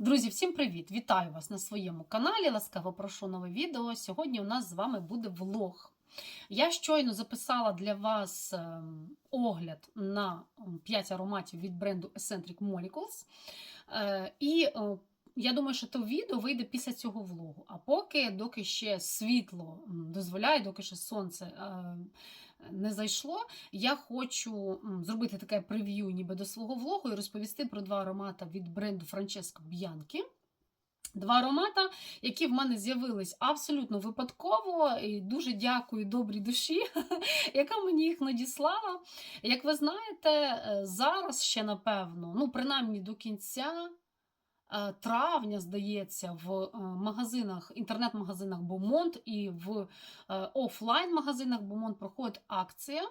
Друзі, всім привіт! Вітаю вас на своєму каналі. Ласкаво прошу нове відео. Сьогодні у нас з вами буде влог. Я щойно записала для вас ем, огляд на 5 ароматів від бренду Eccentric Molecules. Е, І е, я думаю, що то відео вийде після цього влогу. А поки, доки ще світло дозволяє, доки ще сонце е, не зайшло, я хочу зробити таке прев'ю ніби до свого влогу і розповісти про два аромати від бренду Bianchi. Два аромата, які в мене з'явились абсолютно випадково. І дуже дякую добрій душі, яка мені їх надіслала. Як ви знаєте, е, зараз ще напевно, ну принаймні до кінця травня, здається, в е, магазинах, інтернет-магазинах Beaumont і в е, офлайн-магазинах Beaumont проходить акція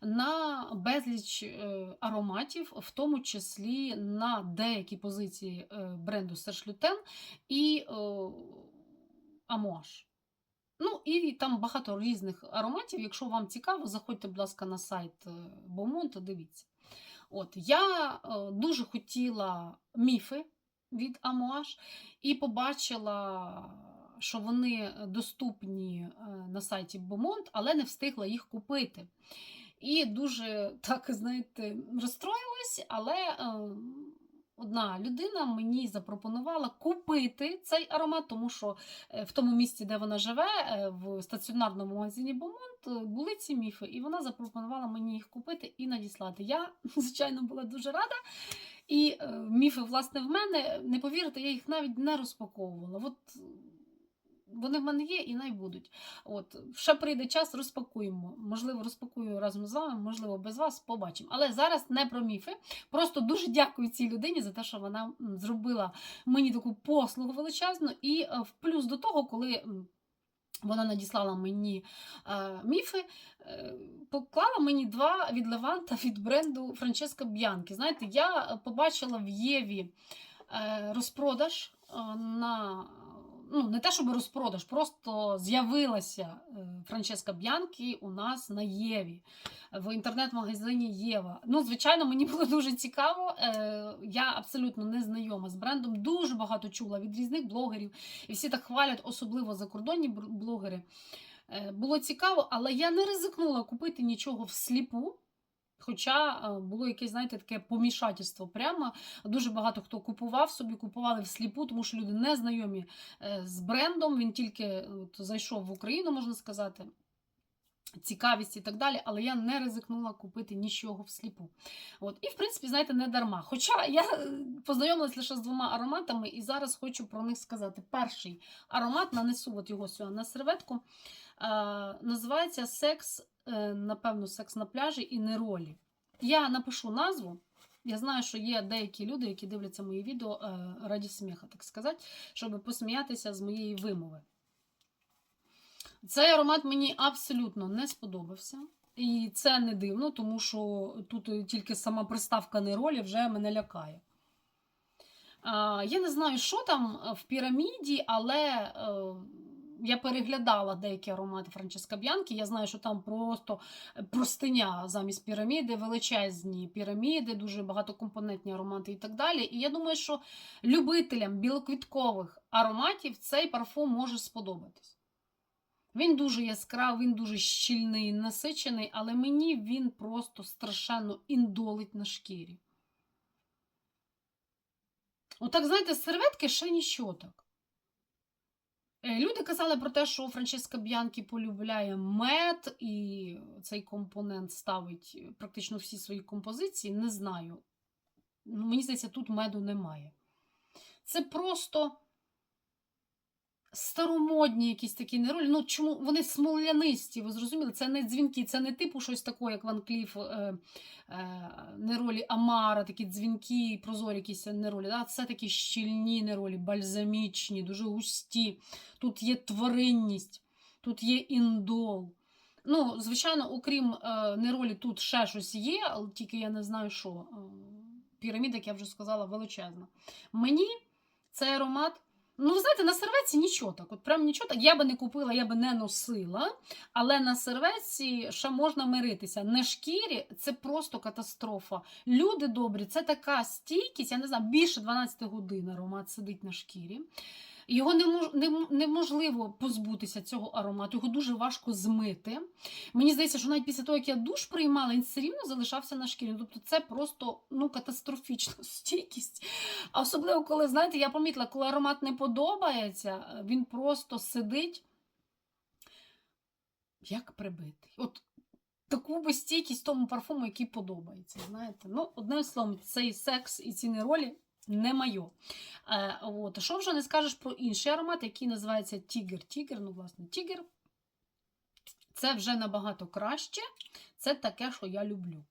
на безліч е, ароматів, в тому числі на деякі позиції е, бренду Lutен і Амуаш. Ну, і там багато різних ароматів. Якщо вам цікаво, заходьте, будь ласка, на сайт е, Beaumont, дивіться. От, я е, дуже хотіла міфи від Амуаш і побачила, що вони доступні е, на сайті Beaumont, але не встигла їх купити. І дуже так, знаєте, розстроїлась, але е, одна людина мені запропонувала купити цей аромат, тому що е, в тому місці, де вона живе, в стаціонарному магазині е, були ці міфи, і вона запропонувала мені їх купити і надіслати. Я, звичайно, була дуже рада. І е, міфи, власне, в мене, не повірите, я їх навіть не розпаковувала. От вони в мене є і най. От, ще прийде час, розпакуємо. Можливо, розпакую разом з вами, можливо, без вас побачимо. Але зараз не про міфи. Просто дуже дякую цій людині за те, що вона зробила мені таку послугу величезну. І е, в плюс до того, коли. Вона надіслала мені е, міфи, е, поклала мені два від Леванта від бренду Франческо Б'янки. Знаєте, я побачила в Єві е, розпродаж е, на ну, не те, щоб розпродаж, просто з'явилася е, Франческа Б'янкі у нас на Єві в інтернет-магазині Єва. Ну, звичайно, мені було дуже цікаво. Е, Я абсолютно не знайома з брендом. Дуже багато чула від різних блогерів, і всі так хвалять, особливо закордонні блогери. Е, Було цікаво, але я не ризикнула купити нічого всліпу. Хоча е, було якесь, знаєте, таке помішательство прямо. Дуже багато хто купував собі, купували всліпу, тому що люди не знайомі е, з брендом. Він тільки е, от, зайшов в Україну, можна сказати. Цікавість і так далі, але я не ризикнула купити нічого всліпу. От. І, в принципі, знаєте, не дарма. Хоча я познайомилась лише з двома ароматами, і зараз хочу про них сказати. Перший аромат, нанесу от його сюди на серветку, називається Секс, е, напевно, секс на пляжі і неролі. Я напишу назву. Я знаю, що є деякі люди, які дивляться мої відео е, раді сміха, так сказати, щоб посміятися з моєї вимови. Цей аромат мені абсолютно не сподобався. І це не дивно, тому що тут тільки сама приставка неролі вже мене лякає. Я не знаю, що там в піраміді, але е, я переглядала деякі аромати Франческа Б'янки. Я знаю, що там просто простиня замість піраміди, величезні піраміди, дуже багатокомпонентні аромати і так далі. І я думаю, що любителям білоквіткових ароматів цей парфум може сподобатись. Він дуже яскравий, він дуже щільний, насичений, але мені він просто страшенно індолить на шкірі. Отак, знаєте, з серветки ще нічого так. Е, Люди казали про те, що Франческа Б'янкі полюбляє мед, і цей компонент ставить практично всі свої композиції. Не знаю. Ну, Мені здається, тут меду немає. Це просто старомодні якісь такі неролі. Ну, чому вони смолянисті, ви зрозуміли? Це не дзвінки, це не типу щось таке, як Ван Кліф е, е, неролі Амара, такі дзвінки, прозорі якісь неролі. Да? Це такі щільні неролі, бальзамічні, дуже густі. Тут є тваринність, тут є індол. Ну, звичайно, окрім е, неролі, тут ще щось є, але тільки я не знаю, що. Е, Піраміда, як я вже сказала, величезна. Мені цей аромат Ну, ви знаєте, на серветці нічого так. От прям нічого так. Я би не купила, я би не носила. Але на серветці ще можна миритися. На шкірі це просто катастрофа. Люди добрі, це така стійкість, я не знаю, більше 12 годин аромат сидить на шкірі. Його неможливо позбутися цього аромату, його дуже важко змити. Мені здається, що навіть після того, як я душ приймала, він все рівно залишався на шкірі. Тобто це просто ну, катастрофічна стійкість. А особливо, коли, знаєте, я помітила, коли аромат не подобається, він просто сидить як прибитий. От таку би стійкість тому парфуму, який подобається. Знаєте? Ну, одним словом, цей секс і ці неролі не моє. Е, от. Що вже не скажеш про інший аромат, який називається Тігер. Тігер, ну, власне, Тігер. Це вже набагато краще. Це таке, що я люблю.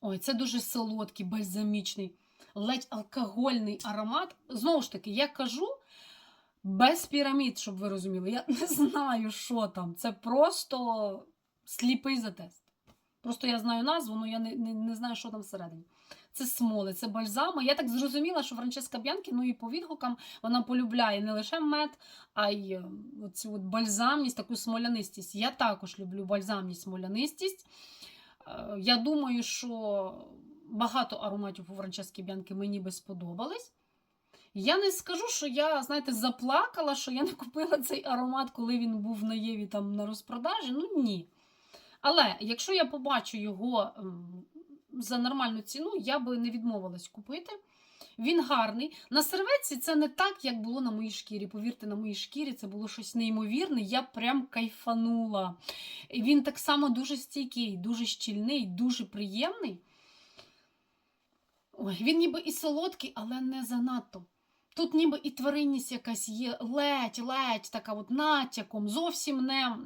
Ой, це дуже солодкий, бальзамічний, ледь алкогольний аромат. Знову ж таки, я кажу без пірамід, щоб ви розуміли. Я не знаю, що там. Це просто сліпий затест. Просто я знаю назву, але я не, не, не знаю, що там всередині. Це смоли, це бальзами. Я так зрозуміла, що Франческа Б'янкі, ну і по відгукам, вона полюбляє не лише мед, а й е, оцю от бальзамність, таку смолянистість. Я також люблю бальзамність, смолянистість. Е, Я думаю, що багато ароматів у Франчески Б'янки мені би сподобались. Я не скажу, що я, знаєте, заплакала, що я не купила цей аромат, коли він був на Єві там на розпродажі. Ну ні. Але якщо я побачу його за нормальну ціну, я би не відмовилась купити. Він гарний. На серветці це не так, як було на моїй шкірі. Повірте, на моїй шкірі це було щось неймовірне. Я прям кайфанула. Він так само дуже стійкий, дуже щільний, дуже приємний. Ой, він ніби і солодкий, але не занадто. Тут ніби і тваринність якась є, ледь-ледь, така от натяком, зовсім не.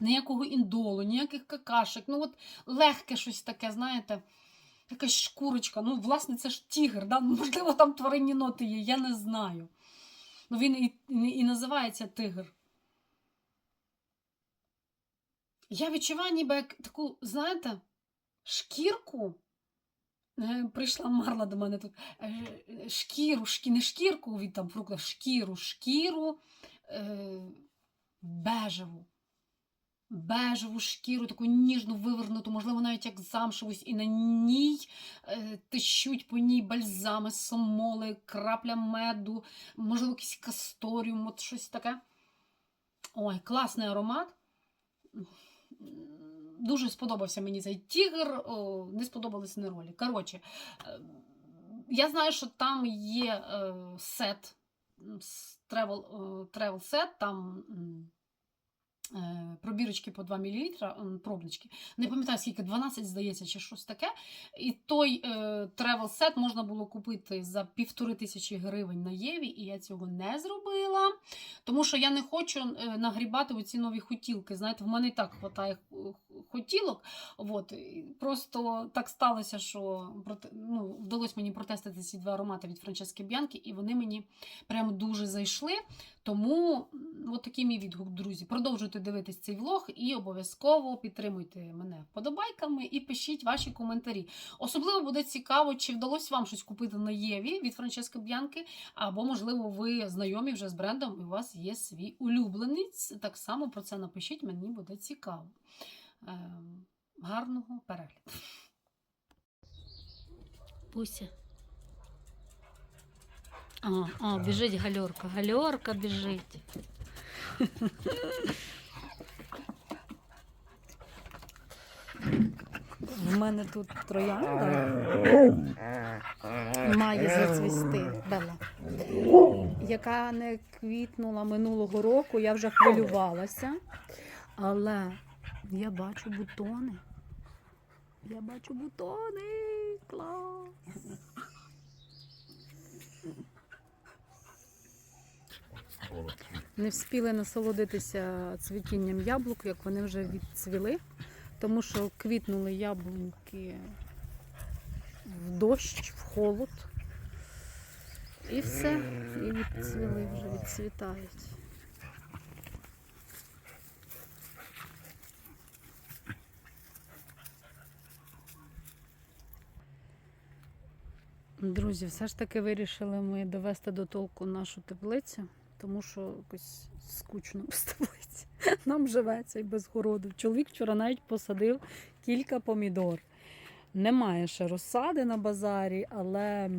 Ніякого індолу, ніяких какашек. Ну, от легке щось таке, знаєте, якась шкурочка. Ну, власне, це ж тігр, да? Ну, можливо, там тваринні ноти є, я не знаю. Ну, він і, і, і називається тигр. Я відчуваю ніби як таку, знаєте, шкірку. Е, Прийшла Марла до мене тут. Е, Шкіру, шкі, не шкірку від там фруктів, шкіру, шкіру е, бежеву. Бежеву шкіру, таку ніжну вивернуту, можливо, навіть як замшевусь, і на ній е, тищуть по ній бальзами, сомоли, крапля меду, можливо, якийсь касторіум, от щось таке. Ой, класний аромат. Дуже сподобався мені цей тігр, о, не сподобались не ролі. Коротше, е, я знаю, що там є е, сет, тревел, е, тревел сет, там пробірочки по 2 мл, пробнички. Не пам'ятаю, скільки, 12, здається, чи щось таке. І той е, тревел сет можна було купити за півтори тисячі гривень на Єві, і я цього не зробила. Тому що я не хочу е, нагрібати оці нові хотілки. Знаєте, в мене і так вистачає хотілок. От. Просто так сталося, що ну, вдалося мені протестити ці два аромати від Франчески Б'янки, і вони мені прям дуже зайшли. Тому от такий мій відгук, друзі. Продовжуйте дивитись цей влог і обов'язково підтримуйте мене вподобайками і пишіть ваші коментарі. Особливо буде цікаво, чи вдалося вам щось купити на Єві від Франчески Б'янки, або, можливо, ви знайомі вже з брендом і у вас є свій улюбленець. Так само про це напишіть, мені буде цікаво. Ем, гарного перегляду. Пуся. А, а, біжить гальорка. Гальорка біжить. В мене тут троянда має зацвісти Бела, яка не квітнула минулого року. Я вже хвилювалася, але я бачу бутони. Я бачу бутони. Клас. Не вспіли насолодитися цвітінням яблук, як вони вже відцвіли, тому що квітнули яблуньки в дощ, в холод. І все, і відцвіли, вже відцвітають. Друзі, все ж таки вирішили ми довести до толку нашу теплицю, тому що якось скучно без теплиці. Нам живеться і без городу. Чоловік вчора навіть посадив кілька помідор. Немає ще розсади на базарі, але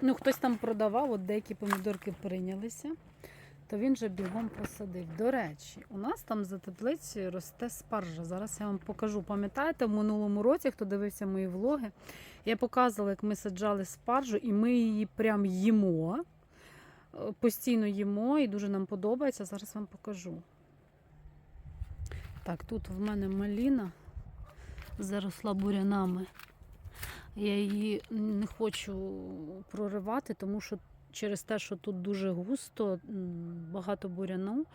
ну, хтось там продавав, от деякі помідорки прийнялися, то він же бігом посадив. До речі, у нас там за теплицею росте спаржа. Зараз я вам покажу. Пам'ятаєте, в минулому році, хто дивився мої влоги, я показувала, як ми саджали спаржу, і ми її прям їмо. Е, Постійно їмо і дуже нам подобається. Зараз вам покажу. Так, тут в мене маліна заросла бурянами. Я її не хочу проривати, тому що через те, що тут дуже густо, багато буряну,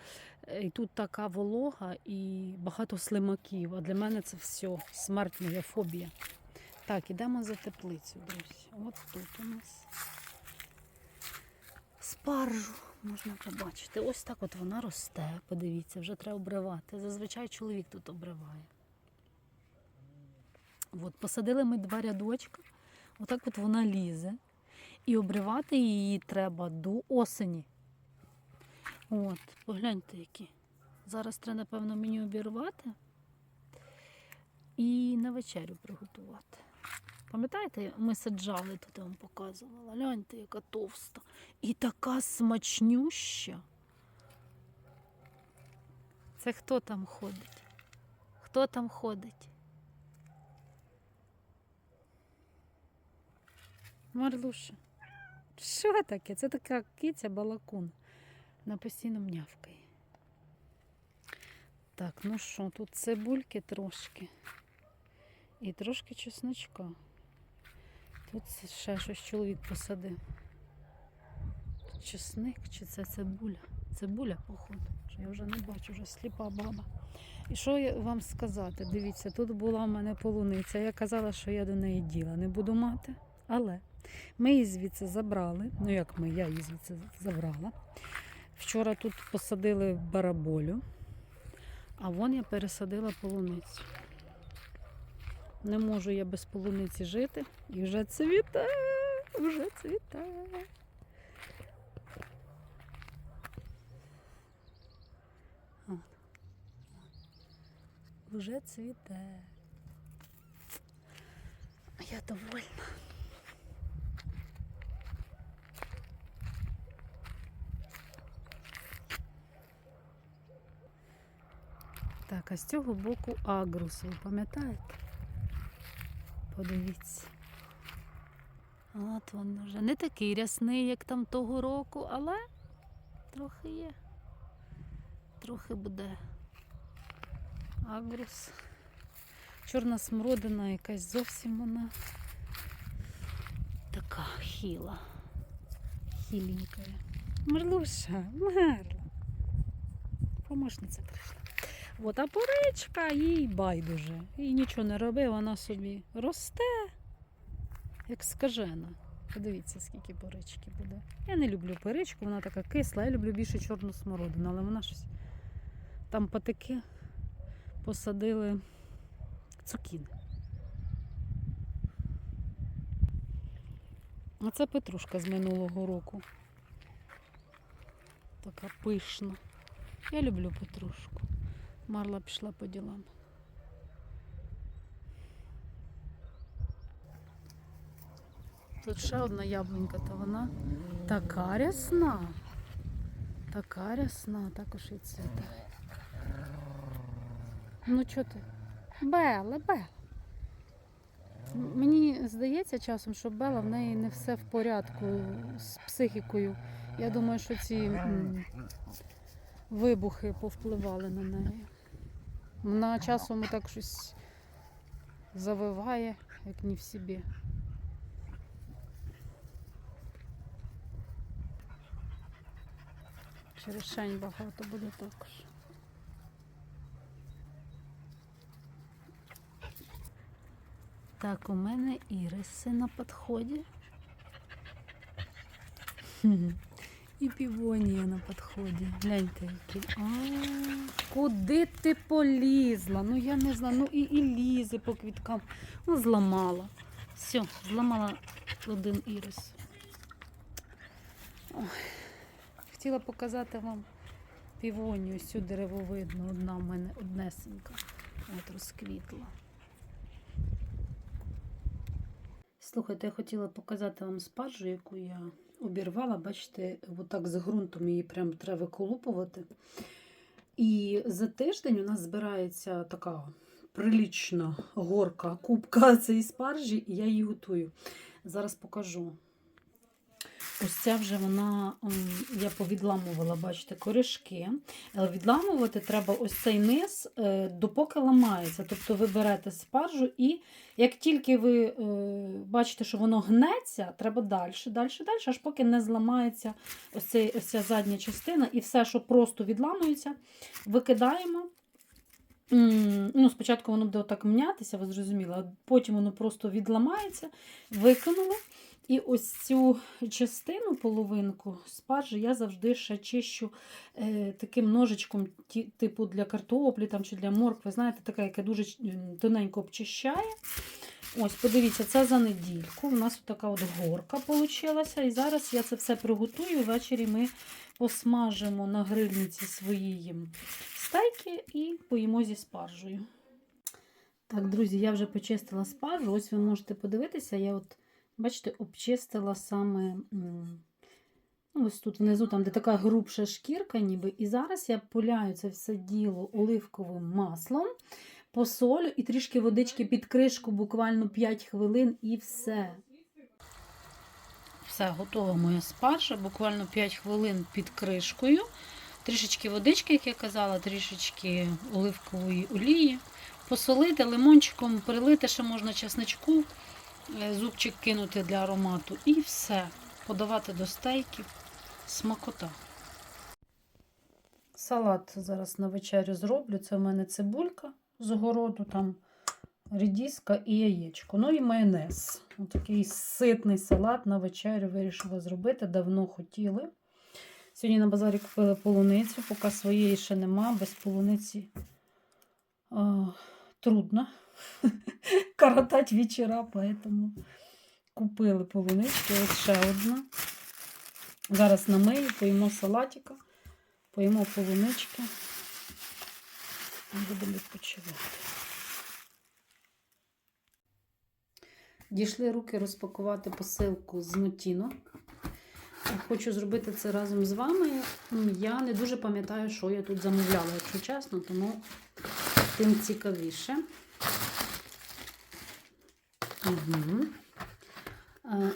е, і тут така волога і багато слимаків. А для мене це все смерть фобія. Так, ідемо за теплицю, друзі. От тут у нас спаржу можна побачити. Ось так от вона росте. Подивіться, вже треба обривати. Зазвичай чоловік тут обриває. От, посадили ми два рядочка. Отак от вона лізе. І обривати її треба до осені. От, погляньте які. Зараз треба, напевно, мені обірвати і на вечерю приготувати. Пам'ятаєте, ми саджали тут, я вам показувала. Гляньте, яка товста. І така смачнюща. Це хто там ходить? Хто там ходить? Марлуша. Що таке? Це така киця балакун. На постійно мнявкає. Так, ну що, тут цибульки трошки. І трошки чесночка. Тут ще щось чоловік посадив. Чесник чи це цибуля? Цибуля, походу. Я вже не бачу, вже сліпа баба. І що вам сказати? Дивіться, тут була в мене полуниця. Я казала, що я до неї діла не буду мати. Але ми її звідси забрали. Ну як ми, я її звідси забрала. Вчора тут посадили бараболю, а вон я пересадила полуницю. Не можу я без полуниці жити. І вже цвіте, вже цвіте. Вже цвіте. Я довольна. Так, а з цього боку агрус, ви пам'ятаєте? Подивіться. От він вже не такий рясний, як там того року, але трохи є. Трохи буде агрус. Чорна смородина якась зовсім вона така хіла. Хіленька. Мерлуша, мерла. Помощниця прийшла. От, а поричка їй байдуже. Їй нічого не роби, вона собі росте, як скажена. Подивіться, скільки порички буде. Я не люблю перичку, вона така кисла, я люблю більше чорну смородину, але вона щось там патики посадили цукіни. А це петрушка з минулого року. Така пишна. Я люблю петрушку. Марла пішла по ділам. Тут ще одна яблунька, то вона така рясна. Така рясна, також і цвіте. Ну чого ти? Бела, Бела. Мені здається часом, що Бела в неї не все в порядку з психікою. Я думаю, що ці м, вибухи повпливали на неї. Вона часом так щось завиває, як не в собі. Черешень багато буде також. Так, у мене іриси на підході. І півонія на підході. Гляньте, які. А, куди ти полізла? Ну я не знаю. Ну і, і лізе по квіткам. Ну, зламала. Все, зламала один ірис. Ой. Хотіла показати вам півонію, всю деревовидну, одна в мене однесенька. От розквітла. Слухайте, я хотіла показати вам спаржу, яку я обірвала. Бачите, отак з ґрунтом її прям треба виколупувати. І за тиждень у нас збирається така прилічна горка, кубка цієї спаржі, і я її готую. Зараз покажу. Ось ця вже вона, я повідламувала, бачите, коришки. Відламувати треба ось цей низ, е, допоки ламається. Тобто ви берете спаржу, і як тільки ви е, бачите, що воно гнеться, треба далі, далі, далі, аж поки не зламається ось, цей, ось ця задня частина, і все, що просто відламується, викидаємо. Ну, спочатку воно буде отак мнятися, ви зрозуміли, а потім воно просто відламається, викинули. І ось цю частину, половинку спаржі, я завжди ще чищу е, таким ножичком, типу для картоплі там, чи для моркви. Знаєте, така, яка дуже тоненько обчищає. Ось, подивіться, це за недільку. У нас така от горка вийшла. І зараз я це все приготую. Ввечері ми посмажимо на грильниці свої стейки і поїмо зі спаржею. Так, друзі, я вже почистила спаржу. Ось ви можете подивитися, я от, бачите, обчистила саме. Ну, ось тут внизу, там, де така грубша шкірка, ніби. І зараз я поляю це все діло оливковим маслом, посолю і трішки водички під кришку, буквально 5 хвилин, і все. Все, готова моя спаржа, буквально 5 хвилин під кришкою. Трішечки водички, як я казала, трішечки оливкової олії. Посолити лимончиком, перелити ще можна чесничку, зубчик кинути для аромату. І все. Подавати до стейків. Смакота. Салат зараз на вечерю зроблю. Це в мене цибулька з огороду, там рідіска і яєчко. Ну і майонез. Такий ситний салат на вечерю вирішила зробити. Давно хотіли. Сьогодні на базарі купили полуницю, поки своєї ще нема, без полуниці трудно коротати вечора, поэтому купили полунички. Ось ще одна. Зараз намию, поїмо салатика, поїмо полунички. Будемо відпочивати. Дійшли руки розпакувати посилку з Нотіно. Хочу зробити це разом з вами. Я не дуже пам'ятаю, що я тут замовляла, якщо чесно, тому тим цікавіше. Угу.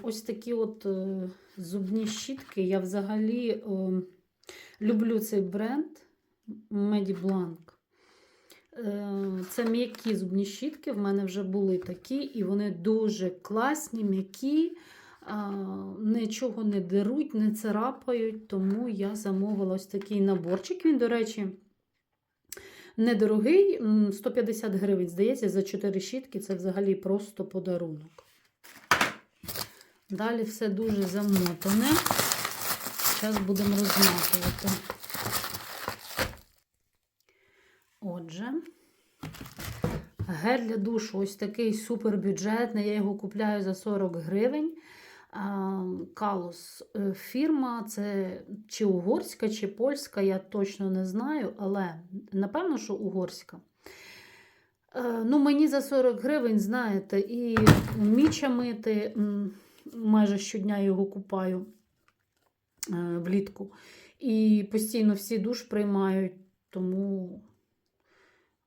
Ось такі от е, зубні щітки. Я взагалі е, люблю цей бренд. Е, Це м'які зубні щітки. В мене вже були такі, і вони дуже класні, м'які, нічого не деруть, не царапають. Тому я замовила ось такий наборчик. Він, до речі, недорогий, 150 гривень, здається, за 4 щітки це взагалі просто подарунок. Далі все дуже замотане. Зараз будемо розматувати. Отже, гель для душу ось такий супербюджетний. Я його купляю за 40 гривень. Калус фірма, це чи угорська, чи польська, я точно не знаю, але напевно, що угорська. Е, Ну, Мені за 40 гривень, знаєте, і міча мити, майже щодня його купаю е, влітку. І постійно всі душ приймають, тому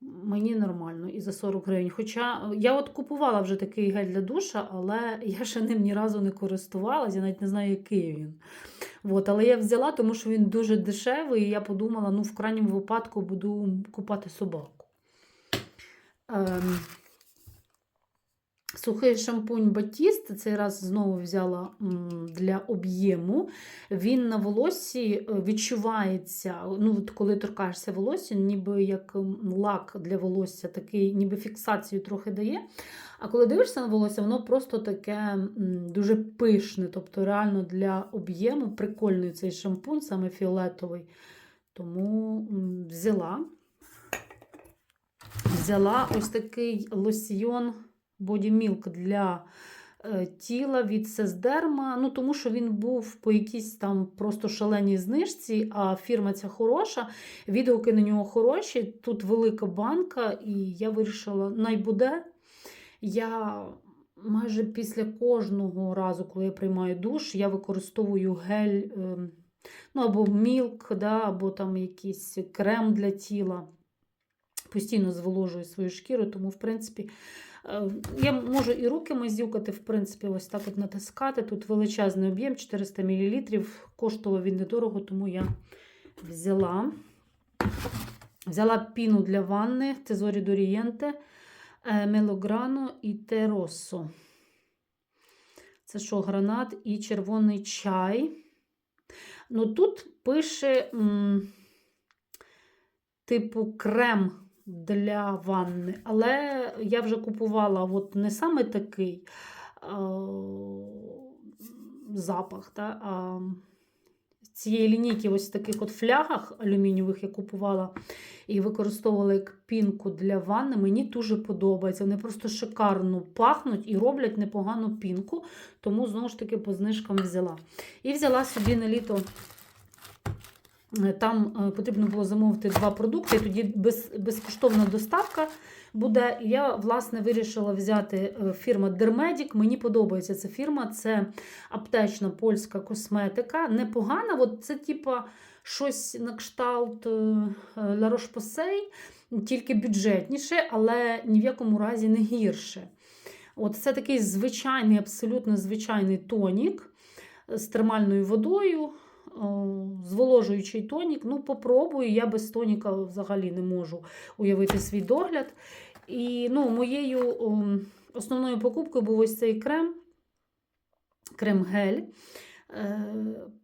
мені нормально і за 40 гривень. Хоча я от купувала вже такий гель для душа, але я ще ним ні разу не користувалася, я навіть не знаю, який він. От, але я взяла, тому що він дуже дешевий, і я подумала, ну, в крайньому випадку буду купати собаку. Ем, Сухий шампунь Батіст, цей раз знову взяла для об'єму. Він на волоссі е, відчувається, ну, коли торкаєшся волосся, ніби як лак для волосся, такий, ніби фіксацію трохи дає. А коли дивишся на волосся, воно просто таке дуже пишне. Тобто, реально для об'єму прикольний цей шампунь, саме фіолетовий. Тому взяла. Взяла ось такий лосьйон Milk для е, тіла від Сездерма, ну тому що він був по якійсь там просто шаленій знижці, а фірма ця хороша, відгуки на нього хороші. Тут велика банка, і я вирішила, найбуде. Я майже після кожного разу, коли я приймаю душ, я використовую гель, ем, ну або мілк, да, або там якийсь крем для тіла. Постійно зволожую свою шкіру, тому, в принципі, е, я можу і руки мазюкати, в принципі, ось так от натискати. Тут величезний об'єм 400 мл. Коштував він недорого, тому я взяла. Взяла піну для ванни Тезорі Дорієнте, Мелограно і Теросо. Це що, гранат і червоний чай. Ну тут пише, м, типу, крем для ванни. Але я вже купувала от не саме такий а, запах, та, а цієї лінійки ось в таких от флягах алюмінієвих я купувала і використовувала як пінку для ванни. Мені дуже подобається. Вони просто шикарно пахнуть і роблять непогану пінку, тому знову ж таки по знижкам взяла. І взяла собі на літо. Там е, потрібно було замовити два продукти, тоді без, безкоштовна доставка буде. Я, власне, вирішила взяти е, фірма Dermedic. Мені подобається ця фірма, це аптечна польська косметика. Непогана, от це типа щось на кшталт е, La Roche-Posay, тільки бюджетніше, але ні в якому разі не гірше. От це такий звичайний, абсолютно звичайний тонік з термальною водою, зволожуючий тонік. Ну, попробую, я без тоніка взагалі не можу уявити свій догляд. І ну, моєю основною покупкою був ось цей крем, крем-гель, е,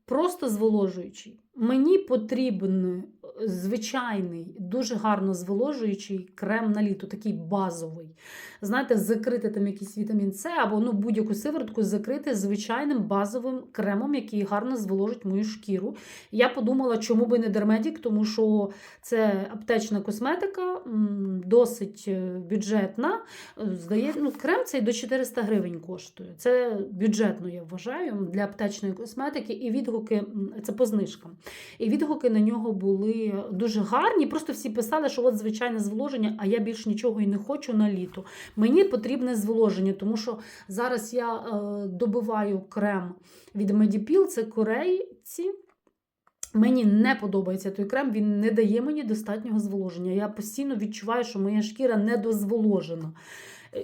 просто зволожуючий. Мені потрібен звичайний, дуже гарно зволожуючий крем на літо, такий базовий. Знаєте, закрити там якийсь вітамін С або ну, будь-яку сиворотку закрити звичайним базовим кремом, який гарно зволожить мою шкіру. Я подумала, чому би не Дермедік, тому що це аптечна косметика, досить е, бюджетна. Здає, ну, крем цей до 400 гривень коштує. Це бюджетно, я вважаю, для аптечної косметики. І відгуки це по знижкам. І відгуки на нього були дуже гарні. Просто всі писали, що от звичайне зволоження, а я більш нічого і не хочу на літо. Мені потрібне зволоження, тому що зараз я е, добиваю крем від Medipil, це корейці. Мені не подобається той крем, він не дає мені достатнього зволоження. Я постійно відчуваю, що моя шкіра недозволожена.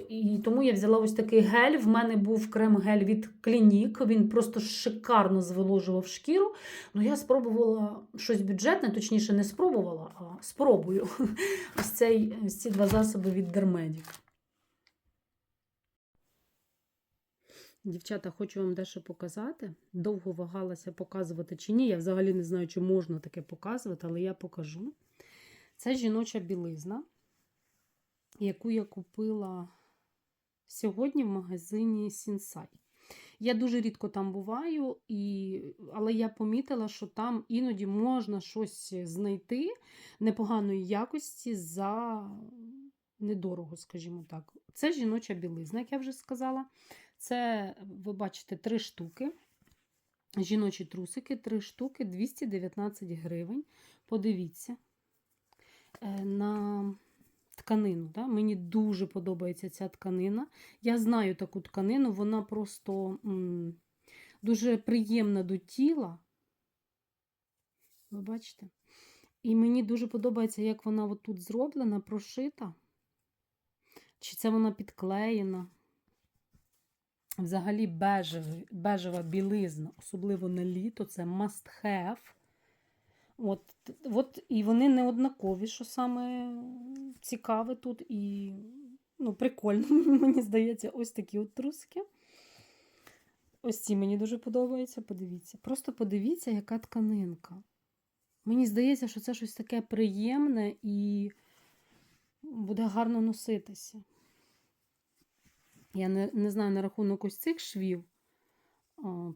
І тому я взяла ось такий гель. В мене був крем-гель від Clinique. Він просто шикарно зволожував шкіру. Ну, я спробувала щось бюджетне, точніше, не спробувала, а спробую. Ось, цей, ось ці два засоби від Dermedic. Дівчата, хочу вам дещо показати. Довго вагалася показувати чи ні. Я взагалі не знаю, чи можна таке показувати, але я покажу. Це жіноча білизна, яку я купила сьогодні в магазині Сінсай. Я дуже рідко там буваю, і... але я помітила, що там іноді можна щось знайти непоганої якості за недорого, скажімо так. Це жіноча білизна, як я вже сказала. Це, ви бачите, три штуки. Жіночі трусики, три штуки, 219 гривень. Подивіться е, на тканину. Да? Мені дуже подобається ця тканина. Я знаю таку тканину, вона просто м, дуже приємна до тіла. Ви бачите? І мені дуже подобається, як вона тут зроблена, прошита. Чи це вона підклеєна. Взагалі бежева білизна, особливо на літо, це must have. От, от, і вони не однакові, що саме цікаве тут. І ну, прикольно, мені здається, ось такі от трусики. Ось ці мені дуже подобаються. Подивіться. Просто подивіться, яка тканинка. Мені здається, що це щось таке приємне і буде гарно носитися. Я не, не знаю на рахунок ось цих швів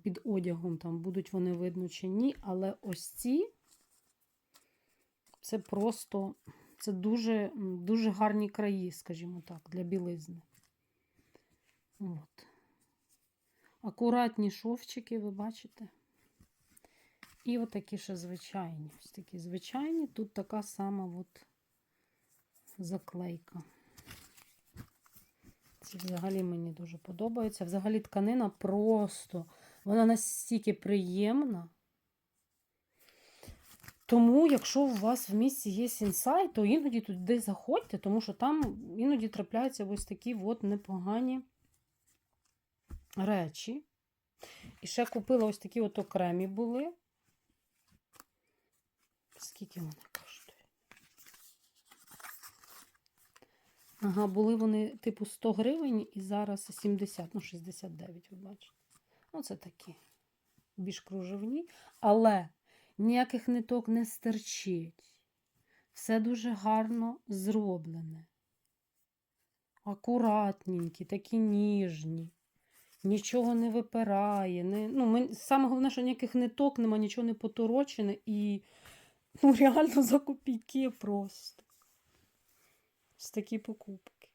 під одягом, там будуть вони видно чи ні, але ось ці це просто це дуже, дуже гарні краї, скажімо так, для білизни. От. Акуратні шовчики, ви бачите? І отакі ще звичайні. Ось такі звичайні. Тут така сама от заклейка. Ці взагалі мені дуже подобаються. Взагалі тканина просто, вона настільки приємна. Тому, якщо у вас в місті є сінсай, то іноді туди заходьте, тому що там іноді трапляються ось такі от непогані речі. І ще купила ось такі от окремі були. Скільки вони коштують? Ага, були вони типу 100 гривень і зараз 70, ну 69, ви бачите. Оце такі. Більш кружевні. Але ніяких ниток не стерчить. Все дуже гарно зроблене. Акуратненькі, такі ніжні. Нічого не випирає. Не, ну, мен- саме головне, що ніяких ниток нема, нічого не поторочене і ну, реально за копійки просто. Ось такі покупки.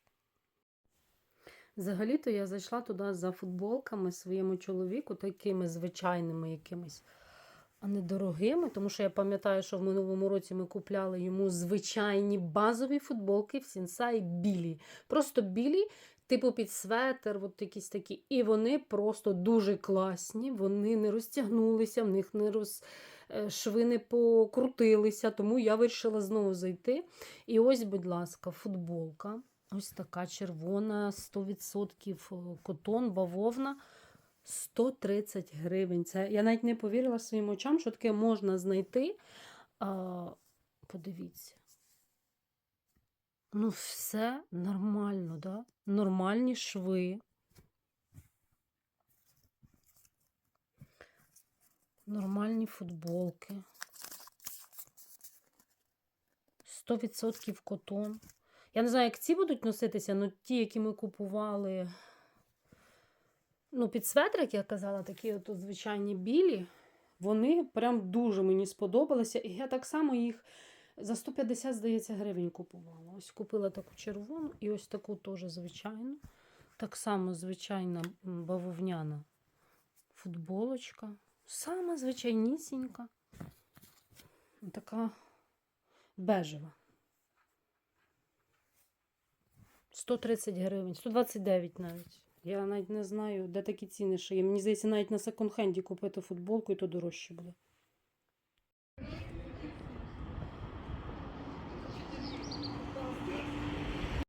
Взагалі-то я зайшла туди за футболками своєму чоловіку, такими звичайними якимись, а не дорогими, тому що я пам'ятаю, що в минулому році ми купляли йому звичайні базові футболки в Сінсай білі. Просто білі, типу під светер, от якісь такі. І вони просто дуже класні, вони не розтягнулися, в них не роз... е, шви не покрутилися, тому я вирішила знову зайти. І ось, будь ласка, футболка. Ось така червона, 100% котон, бавовна. 130 гривень. Це я навіть не повірила своїм очам, що таке можна знайти. А, подивіться. Ну, все нормально, да? Нормальні шви. Нормальні футболки. 100% котон. Я не знаю, як ці будуть носитися, але ті, які ми купували. Ну, під светрик, я казала, такі от звичайні білі, вони прям дуже мені сподобалися. І я так само їх за 150, здається, гривень купувала. Ось купила таку червону і ось таку теж звичайну. Так само звичайна бавовняна футболочка. Сама звичайнісінька. Така бежева. 130 гривень, 129 навіть. Я навіть не знаю, де такі ціни ще є. Мені здається, навіть на секонд-хенді купити футболку, і то дорожче буде.